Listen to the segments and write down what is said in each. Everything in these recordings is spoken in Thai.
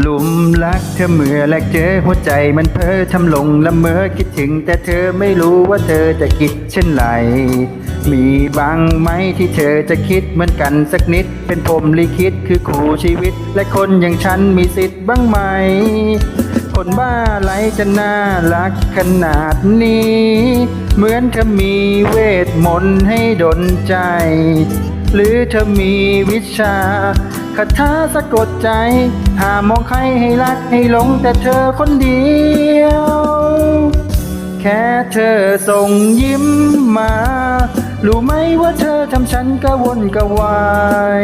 หลุมรักเธอเมื่อแรกเจอหัวใจมันเพ้อทำหลงละเมอคิดถึง แต่เธอไม่รู้ว่าเธอจะคิดเช่นไร มีบางไหมที่เธอจะคิดเหมือนกันสักนิด เป็นผมลิขิตคือคู่ชีวิต และคนอย่างฉันมีสิทธิ์บ้างไหม คนบ้าไรจะน่ารักขนาดนี้ เหมือนเธอมีเวทมนต์ให้ดลใจ หรือเธอมีวิชาคาถาสะกดใจ หามองใครให้รักให้หลงแต่เธอคนเดียว แค่เธอส่งยิ้มมา รู้ไหมว่าเธอทำฉันกระวนกระวา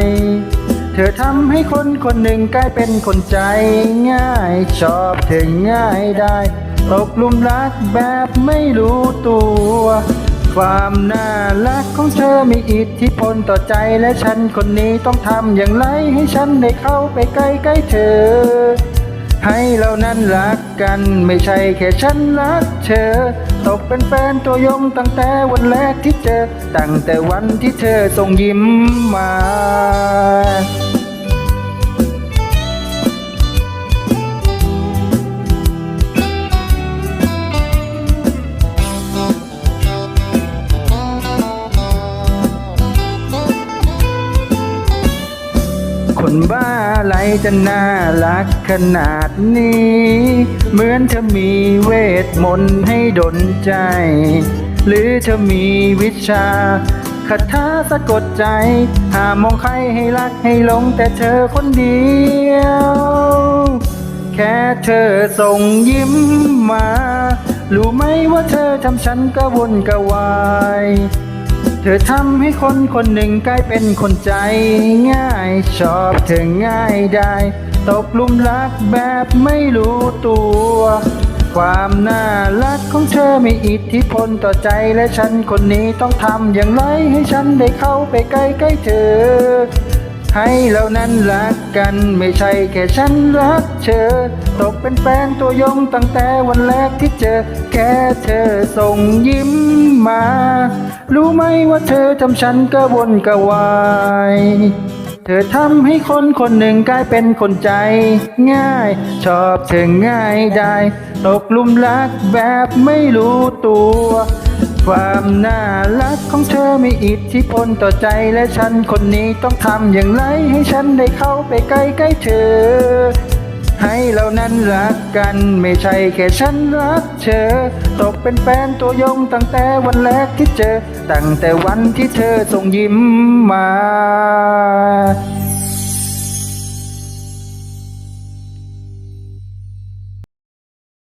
ย เธอทำให้คนคนหนึ่งกลายเป็นคนใจง่าย ชอบเธอง่ายได้ ตกลุมรักแบบไม่รู้ตัว ความน่ารักของเธอมีอิทธิพลต่อใจและฉันคนนี้ต้องทำอย่างไรให้ฉันได้เข้าไปใกล้ๆเธอ ให้เรานั้นรักกันไม่ใช่แค่ฉันรักเธอ ตกเป็นแฟนตัวยงตั้งแต่วันแรกที่เจอ ตั้งแต่วันที่เธอส่งยิ้มมา นบ้าอะไรจะน่ารักขนาดนี้ เหมือนเธอมีเวทมนต์ให้ดลใจ หรือเธอมีวิชาคาถาสะกดใจ หามองใครให้รักให้หลงแต่เธอคนเดียว แค่เธอส่งยิ้มมา รู้ไหมว่าเธอทำฉันกระวนกระวาย เธอทำให้คนคนหนึ่งกลายเป็นคนใจง่าย ชอบเธอง่ายได้ ตกหลุมรักแบบไม่รู้ตัว ความน่ารักของเธอมีอิทธิพลต่อใจและฉันคนนี้ต้องทำอย่างไรให้ฉันได้เข้าไปใกล้ๆเธอ ให้เรานั้นรักกันไม่ใช่แค่ฉันรักเธอ ตกเป็นแฟนตัวยงตั้งแต่วันแรกที่เจอ แค่เธอส่งยิ้มมา รู้ไหมว่าเธอทำฉันกระวนกระวายเธอทำให้คนคนหนึ่งกลายเป็นคนใจ ง่าย ชอบเธอง่ายได้ ตกหลุมรักแบบไม่รู้ตัว ความน่ารักของเธอมีอิทธิพลต่อใจและฉันคนนี้ต้องทำอย่างไรให้ฉันได้เข้าไปใกล้ๆเธอ ให้เรานั้นรักกันไม่ใช่แค่ฉันรักเธอ ตกเป็นแฟนตัวยงตั้งแต่วันแรกที่เจอ ตั้งแต่วันที่เธอส่งยิ้มมา